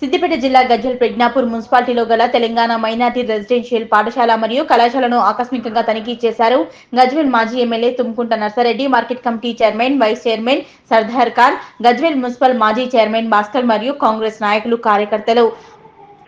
సిద్దిపేట జిల్లా గజ్వెల్ ప్రజ్ఞాపూర్ మున్సిపాలిటీలో గల తెలంగాణ మైనార్టీ రెసిడెన్షియల్ పాఠశాల మరియు కళాశాలను ఆకస్మికంగా తనిఖీ చేశారు. గజ్వెల్ మాజీ MLA Tumkunta Narsareddy market committee chairman vice chairman Sardar Khan Gajwel municipal మాజీ చైర్మన్ భాస్కర్ మరియు కాంగ్రెస్ నాయకులు కార్యకర్తలు.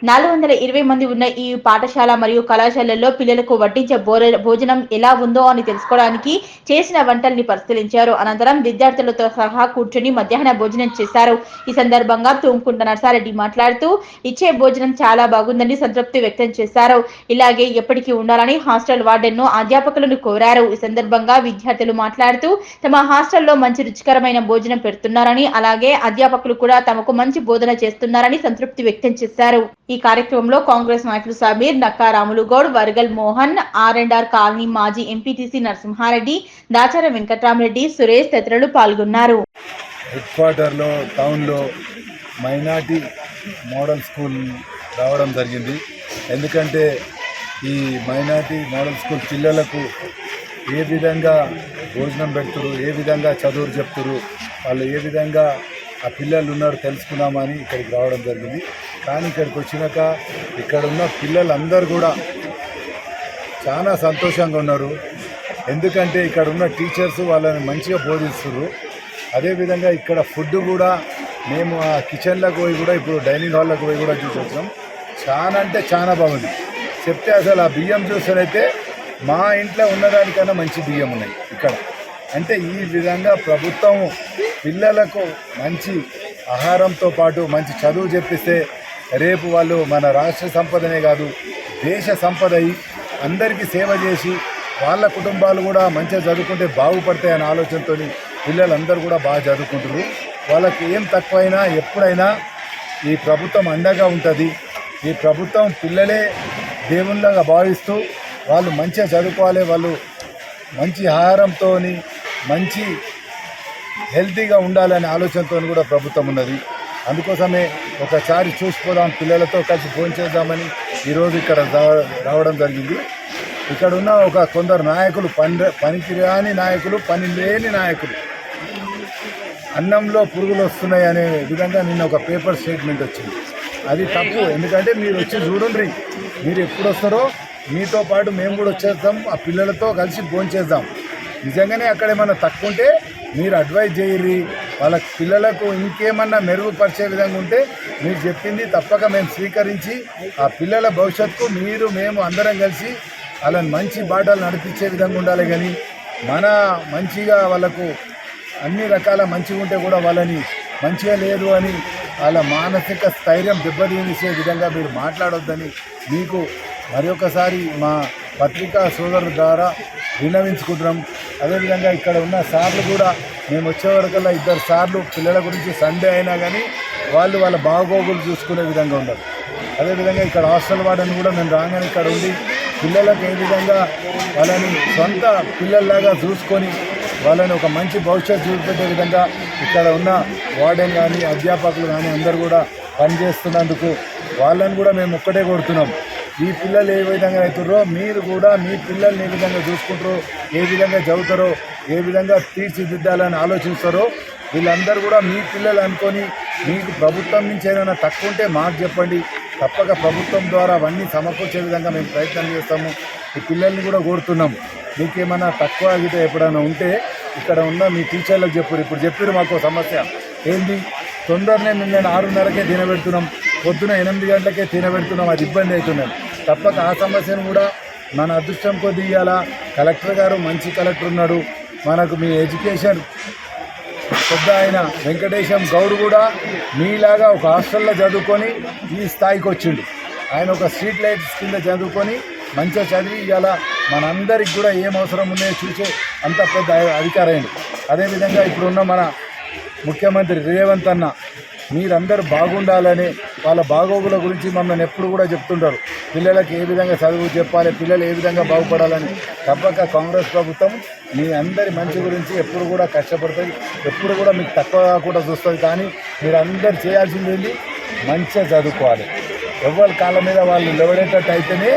నాలుగు వందల ఇరవై మంది ఉన్న ఈ పాఠశాల మరియు కళాశాలల్లో పిల్లలకు వడ్డించే భోజనం ఎలా ఉందో అని తెలుసుకోవడానికి చేసిన వంటల్ని పరిశీలించారు. అనంతరం విద్యార్థులతో సహా కూర్చొని మధ్యాహ్న భోజనం చేశారు. ఈ సందర్భంగా తూముకుంట నర్సారెడ్డి మాట్లాడుతూ ఇచ్చే భోజనం చాలా బాగుందని సంతృప్తి వ్యక్తం చేశారు. ఇలాగే ఎప్పటికీ ఉండాలని హాస్టల్ వార్డెన్ను అధ్యాపకులను కోరారు. ఈ సందర్భంగా విద్యార్థులు మాట్లాడుతూ తమ హాస్టల్లో మంచి రుచికరమైన భోజనం పెడుతున్నారని అలాగే అధ్యాపకులు కూడా తమకు మంచి బోధన చేస్తున్నారని సంతృప్తి వ్యక్తం చేశారు. ఈ కార్యక్రమంలో కాంగ్రెస్ నాయకులు Sameer Nakka Ramulu Goud Wargal Mohan R and R colony మాజీ ఎంపీటీసీ నరసింహారెడ్డి దాచార వెంకట్రామరెడ్డి సురేష్ తదితరులు పాల్గొన్నారు. హెడ్ క్వార్టర్లో టౌన్లో మైనార్టీ మోడల్ స్కూల్ రావడం జరిగింది. ఎందుకంటే ఈ మైనార్టీ మోడల్ స్కూల్ పిల్లలకు ఏ విధంగా భోజనం పెడుతురు ఏ విధంగా చదువులు చెప్తురు వాళ్ళు ఏ విధంగా ఆ పిల్లలు ఉన్నారు తెలుసుకుందామని ఇక్కడికి రావడం జరిగింది. కానీ ఇక్కడికి వచ్చినాక ఇక్కడ ఉన్న పిల్లలందరూ కూడా చాలా సంతోషంగా ఉన్నారు. ఎందుకంటే ఇక్కడ ఉన్న టీచర్స్ వాళ్ళని మంచిగా బోధిస్తున్నారు అదేవిధంగా ఇక్కడ ఫుడ్ కూడా మేము ఆ కిచెన్లకు పోయి కూడా ఇప్పుడు డైనింగ్ హాల్లోకి పోయి కూడా చూసి వచ్చాం చాలా అంటే చాలా బాగుంది. చెప్తే అసలు ఆ బియ్యం చూసారైతే మా ఇంట్లో ఉన్నదానికన్నా మంచి బియ్యం ఉన్నాయి ఇక్కడ. అంటే ఈ విధంగా ప్రభుత్వం పిల్లలకు మంచి ఆహారంతో పాటు మంచి చదువు చెప్పిస్తే రేపు వాళ్ళు మన రాష్ట్ర సంపదనే కాదు దేశ సంపద అయి అందరికీ సేవ చేసి వాళ్ళ కుటుంబాలు కూడా మంచిగా చదువుకుంటే బాగుపడతాయనే ఆలోచనతో పిల్లలందరూ కూడా బాగా చదువుకుంటారు వాళ్ళకి ఏం తక్కువైనా ఎప్పుడైనా ఈ ప్రభుత్వం అండగా ఉంటుంది. ఈ ప్రభుత్వం పిల్లలే దేవుళ్ళగా భావిస్తూ వాళ్ళు మంచిగా చదువుకోవాలి వాళ్ళు మంచి ఆహారంతో మంచి హెల్తీగా ఉండాలనే ఆలోచనతో కూడా ప్రభుత్వం ఉన్నది. అందుకోసమే ఒకసారి చూసిపోదాం పిల్లలతో కలిసి ఫోన్ చేద్దామని ఈరోజు ఇక్కడ రావడం జరిగింది. ఇక్కడ ఉన్న ఒక కొందరు నాయకులు పని పనికిరాని నాయకులు పని లేని నాయకులు. అన్నంలో పురుగులు వస్తున్నాయి అనే విధంగా నిన్న ఒక పేపర్ స్టేట్మెంట్ వచ్చింది. అది తప్పు ఎందుకంటే మీరు వచ్చి చూడండి మీరు ఎప్పుడు వస్తారో మీతో పాటు మేము కూడా వచ్చేస్తాం ఆ పిల్లలతో కలిసి భోంచేద్దాం నిజంగానే అక్కడ ఏమైనా తక్కువ ఉంటే మీరు అడ్వైజ్ చేయరు వాళ్ళ పిల్లలకు ఇంకేమన్నా మెరుగుపరిచే విధంగా ఉంటే మీరు చెప్పింది తప్పక మేము స్వీకరించి ఆ పిల్లల భవిష్యత్తుకు మీరు మేము అందరం కలిసి వాళ్ళని మంచి బాటలు నడిపించే విధంగా ఉండాలి కానీ మన మంచిగా వాళ్ళకు అన్ని రకాల మంచిగా ఉంటే కూడా వాళ్ళని మంచిగా లేదు అని వాళ్ళ మానసిక స్థైర్యం దెబ్బతీసే విధంగా మీరు మాట్లాడొద్దని మీకు మరొకసారి మా పత్రికా సోదరుల ద్వారా విన్నవించుకుంటున్నాం. అదేవిధంగా ఇక్కడ ఉన్న సార్లు కూడా మేము వచ్చే వరకల్లా ఇద్దరు సార్లు పిల్లల గురించి సండే అయినా కానీ వాళ్ళు వాళ్ళ బాగోగులు చూసుకునే విధంగా ఉండదు అదేవిధంగా ఇక్కడ హాస్టల్ వాడని కూడా మేము రాగానే ఇక్కడ ఉండి పిల్లలకు ఏ విధంగా వాళ్ళని సొంత పిల్లల్లాగా చూసుకొని వాళ్ళని ఒక మంచి భవిష్యత్తు చూపెట్టే విధంగా ఇక్కడ ఉన్న వార్డెన్ కానీ అధ్యాపకులు కానీ అందరూ కూడా పనిచేస్తున్నందుకు వాళ్ళని కూడా మేము ఒక్కటే కోరుతున్నాం. మీ పిల్లలు ఏ విధంగా అవుతారో మీరు కూడా మీ పిల్లల్ని ఏ విధంగా చూసుకుంటారో ఏ విధంగా చదువుతారో ఏ విధంగా తీర్చిదిద్దాలని ఆలోచిస్తారో వీళ్ళందరూ కూడా మీ పిల్లలు అనుకొని మీకు ప్రభుత్వం నుంచి ఏదైనా తక్కువ ఉంటే మాకు చెప్పండి. తప్పక ప్రభుత్వం ద్వారా అవన్నీ సమకూర్చే విధంగా మేము ప్రయత్నం చేస్తాము. ఈ పిల్లల్ని కూడా కోరుతున్నాం మీకేమైనా తక్కువ అయితే ఎప్పుడైనా ఉంటే ఇక్కడ ఉన్న మీ టీచర్లకు చెప్పారు ఇప్పుడు చెప్పారు మాకు సమస్య. ఏంటి తొందరనే మేము ఆరున్నరకే తినబెడుతున్నాం. పొద్దున ఎనిమిది గంటలకే తినబెడుతున్నాం. అది ఇబ్బంది అవుతున్నాను తప్పక ఆ సమస్యను కూడా మన అదృష్టం కొద్ది ఇవ్వాలా కలెక్టర్ గారు మంచి కలెక్టర్ ఉన్నాడు. మనకు మీ ఎడ్యుకేషన్ పెద్ద ఆయన వెంకటేశం గౌడ్ కూడా మీలాగా ఒక హాస్టల్లో చదువుకొని ఈ స్థాయికి వచ్చిండు. ఆయన ఒక స్ట్రీట్ లైట్స్ కింద చదువుకొని మంచిగా చదివి ఇవాళ మనందరికి కూడా ఏం అవసరం ఉన్నాయో చూసే అంత పెద్ద అధికారైంది అదేవిధంగా ఇప్పుడున్న మన ముఖ్యమంత్రి రేవంత్ అన్న మీరందరూ బాగుండాలని వాళ్ళ బాగోగుల గురించి మమ్మల్ని ఎప్పుడు కూడా చెప్తుంటారు. పిల్లలకి ఏ విధంగా చదువు చెప్పాలి పిల్లలు ఏ విధంగా బాగుపడాలని తప్పక కాంగ్రెస్ ప్రభుత్వం మీ అందరి మంచి గురించి ఎప్పుడు కూడా కష్టపడుతుంది ఎప్పుడు కూడా మీకు తక్కువ కాకుండా చూస్తుంది. కానీ మీరు అందరు చేయాల్సింది ఏంటి? మంచిగా చదువుకోవాలి. ఎవరి కాళ్ళ మీద వాళ్ళు నిలబడేటట్టు అయితేనే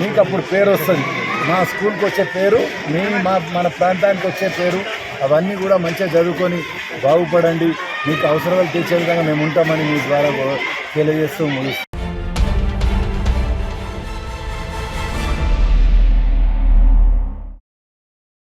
మీకు అప్పుడు పేరు వస్తుంది. మా స్కూల్కి వచ్చే పేరు మీ మా మన ప్రాంతానికి వచ్చే పేరు అవన్నీ కూడా మంచిగా చదువుకొని బాగుపడండి. మీకు అవసరాలు తీర్చే విధంగా మేము ఉంటామని మీ ద్వారా తెలియజేస్తూ ముగిస్తాం